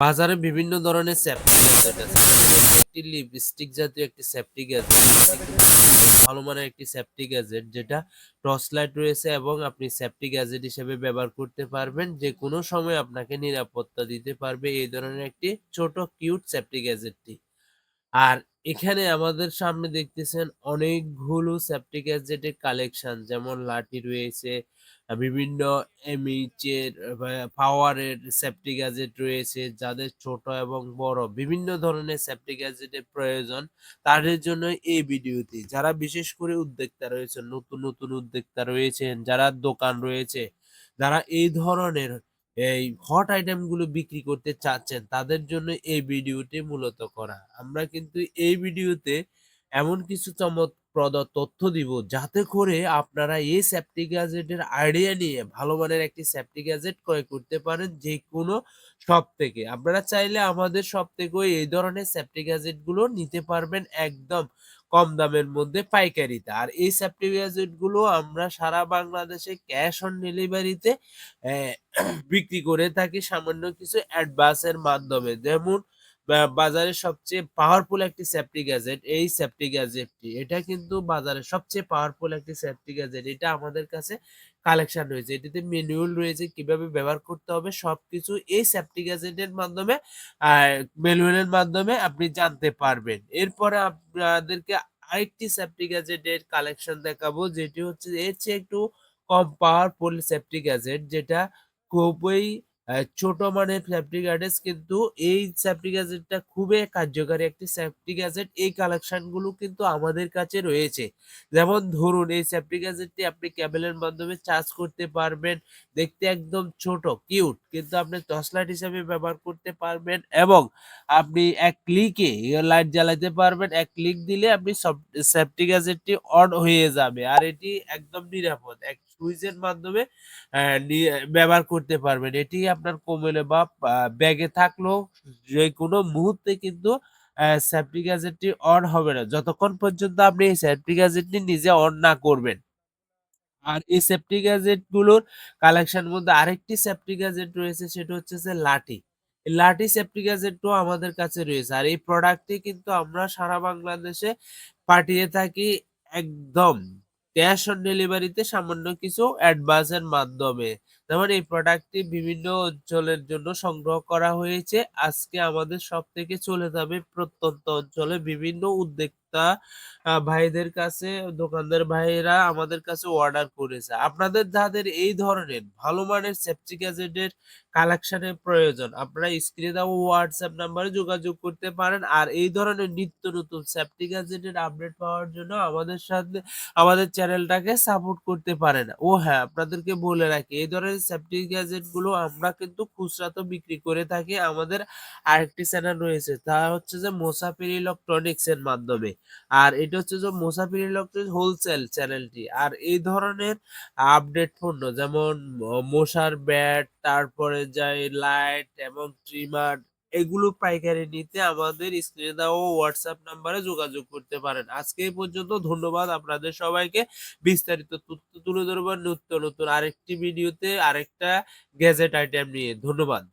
বাজারে বিভিন্ন ধরনের সেফটি গ্যাজেট। একটি লিপস্টিক জাতীয় একটি সেফটি গ্যাজেট। ভালো মানের একটি সেফটি গ্যাজেট যেটা টর্চ লাইট রয়েছে এবং আপনি সেফটি গ্যাজেট হিসেবে ব্যবহার করতে পারবেন। যে কোনো সময় আপনাকে নিরাপত্তা দিতে পারবে এই ধরনের একটি ছোট কিউট সেফটি গ্যাজেটটি। আর এখানে আমাদের সামনে দেখতেছেন অনেকগুলো সেফটি গ্যাজেটের কালেকশন যেমন লাঠি রয়েছে, বিভিন্ন বা পাওয়ারের সেফটি গ্যাজেট রয়েছে। যাদের ছোট এবং বড় বিভিন্ন ধরনের সেফটি গ্যাজেটের প্রয়োজন তাদের জন্য এই ভিডিওটি। যারা বিশেষ করে উদ্যোক্তা রয়েছেন, নতুন, নতুন উদ্যোক্তা রয়েছেন, যারা দোকান রয়েছে, যারা এই ধরনের এই হট আইটেমগুলো বিক্রি করতে চাচ্ছেন, তাদের জন্য এই ভিডিওটি মূলত করা। আমরা কিন্তু এই ভিডিওতে এমন কিছু চমকপ্রদ তথ্য দিব যাতে করে আপনারা এই সেফটি গ্যাজেটের আইডিয়া নিয়ে ভালো মানের একটি সেফটি গ্যাজেট ক্রয় করতে পারেন যে কোনো শপ থেকে। আপনারা চাইলে আমাদের শপ থেকেও এই ধরনের সেফটি গ্যাজেটগুলো নিতে পারবেন একদম কম দামের মধ্যে পাইকারিতে। আর এই সেফটি গ্যাজেটগুলো আমরা সারা বাংলাদেশে ক্যাশ অন ডেলিভারিতে বিক্রি করে থাকি সামান্য কিছু অ্যাডভান্সের মাধ্যমে। যেমন বা বাজারের সবচেয়ে পাওয়ারফুল একটি সেফটি গ্যাজেট এই সেফটি গ্যাজেটটি। এটা কিন্তু বাজারের সবচেয়ে পাওয়ারফুল একটি সেফটি গ্যাজেট। এটা আমাদের কাছে কালেকশন রয়েছে। এটিতে ম্যানুয়াল রয়েছে, কীভাবে ব্যবহার করতে হবে, সবকিছু এই সেফটি গ্যাজেটের মাধ্যমে ম্যানুয়ালের মাধ্যমে আপনি জানতে পারবেন। এরপরে আপনাদেরকে আরেকটি সেফটি গ্যাজেটের কালেকশন দেখাবো, যেটি হচ্ছে, এর চেয়ে একটু কম পাওয়ারফুল সেফটি গ্যাজেট যেটা খুবই ছোট মানের সেফটি গ্যাজেট কিন্তু এই সেফটি গ্যাজেটটা খুবই কার্যকারী একটি সেফটি গ্যাজেট। এই কালেকশনগুলো কিন্তু আমাদের কাছে রয়েছে। যেমন ধরুন এই সেফটি গ্যাজেটটি আপনি কেবলের মাধ্যমে চার্জ করতে পারবেন। দেখতে একদম ছোট, কিউট কিন্তু আপনি টর্চ লাইট হিসেবে ব্যবহার করতে পারবেন এবং আপনি এক ক্লিকে লাইট জ্বালাতে পারবেন। এক ক্লিক দিলে আপনি সেফটি গ্যাজেটটি অন হয়ে যাবে। আর এটি একদম নিরাপদ। এক সুইচের মাধ্যমে ব্যবহার করতে পারবেন। এটি আপনার কোমরে বা ব্যাগে থাকলেও যেকোনো মুহূর্তে কিন্তু সেফটি গ্যাজেটটি অন হবে না। যতক্ষণ পর্যন্ত আপনি এই সেফটি গ্যাজেটটি নিজে অন না করবেন। আর এই সেফটি গ্যাজেটগুলোর কালেকশন মধ্যে আরেকটি সেফটি গ্যাজেট রয়েছে, সেটা হচ্ছে যে লাঠি। লাঠি সেফটি গ্যাজেটও আমাদের কাছে রয়েছে। আর এই প্রোডাক্টটি কিন্তু আমরা সারা বাংলাদেশে পাঠিয়ে থাকি একদম ক্যাশ অন ডেলিভারিতে সামান্য কিছু অ্যাডভান্সের মাধ্যমে। যেমন এই প্রোডাক্টটি বিভিন্ন অঞ্চলের জন্য সংগ্রহ করা হয়েছে। আজকে আমাদের সব থেকে চলে যাবে প্রত্যন্ত অঞ্চলে বিভিন্ন উদ্যোক্তা ভাইদের কাছে দোকানদার ভাইয়েরা আমাদের কাছে অর্ডার করেছে। আপনাদের যাদের এই ধরনের ভালো মানের সেপটিক গ্যাজেটের কালেকশন এর প্রয়োজন আপনারা স্ক্রিনে দেওয়া হোয়াটসঅ্যাপ নাম্বারে যোগাযোগ করতে পারেন। আর এই ধরনের নিত্য নতুন সেফটি গ্যাজেটের আপডেট পাওয়ার জন্য আমাদের সাথে আমাদের চ্যানেলটাকে সাপোর্ট করতে পারেন। ও হ্যাঁ, আপনাদেরকে বলে রাখি এই ধরনের সেফটি গ্যাজেটগুলো আমরা কিন্তু খুচরাতেও বিক্রি করে থাকি। আমাদের আরেকটি চ্যানেল রয়েছে তা হচ্ছে যে মোসাফির ইলেকট্রনিক্স এর মাধ্যমে। আর এটা হচ্ছে যে মোসাফির ইলেকট্রনিক্স হোলসেল চ্যানেলটি। আর এই ধরনের আপডেট পণ্য যেমন মশার ব্যাট, তারপরে যায় লাইট এবং ট্রিমার এগুলো পাইকারি নিতে আমাদের স্ক্রিনে দেওয়া হোয়াটসঅ্যাপ নাম্বারে যোগাযোগ করতে পারেন। আজকে এই পর্যন্ত ধন্যবাদ আপনাদের সবাইকে। বিস্তারিত তথ্য তুলে ধরবার নিত্য নতুন আরেকটি ভিডিওতে আরেকটা গ্যাজেট আইটেম নিয়ে। ধন্যবাদ।